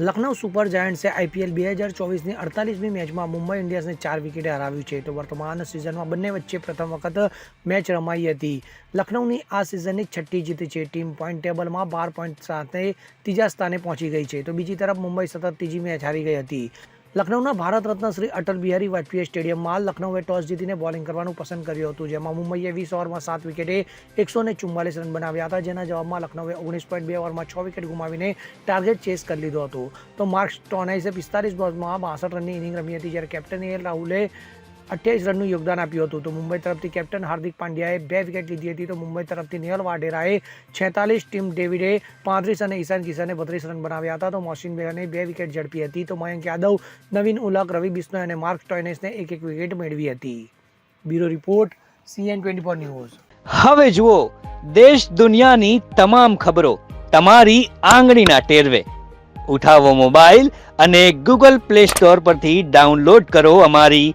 Lucknow super જાયન્ટ્સે IPL બે હજાર ચોવીસની અડતાલીસમી મેચમાં મુંબઈ ઇન્ડિયન્સને ચાર વિકેટે હરાવ્યું છે. તો વર્તમાન સિઝનમાં બંને વચ્ચે પ્રથમ વખત મેચ રમાઈ હતી. લખનઉની આ સિઝનની છઠ્ઠી જીત છે. ટીમ પોઈન્ટ ટેબલમાં બાર પોઈન્ટ સાથે ત્રીજા સ્થાને પહોંચી ગઈ છે. તો બીજી તરફ મુંબઈ સતત ત્રીજી મેચ હારી ગઈ હતી. લખનઉના ભારત રત્ન શ્રી અટલ બિહારી વાજપેયી સ્ટેડિયમમાં લખનૌએ ટોસ જીતીને બોલિંગ કરવાનું પસંદ કર્યું હતું, જેમાં મુંબઈએ વીસ ઓવરમાં સાત વિકેટે એકસો ને ચુમ્માલીસ રન બનાવ્યા હતા, જેના જવાબમાં લખનૌએ ઓગણીસ પોઈન્ટ બે ઓવરમાં છ વિકેટ ગુમાવીને ટાર્ગેટ ચેસ કરી લીધો હતો. તો માર્ક સ્ટોનાઇસે પિસ્તાલીસ બોલમાં બાસઠ રનની ઇનિંગ રમી હતી, જ્યારે કેપ્ટન એ રાહુલે અઠ્યાવીસ રનનું યોગદાન આપ્યું હતું. તો મુંબઈ તરફથી કેપ્ટન હાર્દિક પાંડ્યાએ બે વિકેટ લીધી હતી. તો મુંબઈ તરફથી નિયલ વાઢેરાએ છેતાલીસ, ટીમ ડેવિડે પાંત્રીસ અને ઈશાન કિશને બત્રીસ રન બનાવ્યા હતા. તો મોહસિન બેગને બે વિકેટ ઝડપી હતી. તો મયંક યાદવ, નવીન ઉલક, રવિ બિશ્નોઈ અને માર્ક ટોયનેસને એક એક વિકેટ મેળવી હતી. Bureau report, CN twenty four news. હવે જુઓ, દેશ દુનિયાની તમામ ખબરો તમારી આંગળીના ટેરવે. ઉઠાવો મોબાઈલ અને ગૂગલ પ્લે સ્ટોર પરથી ડાઉનલોડ કરો અમારી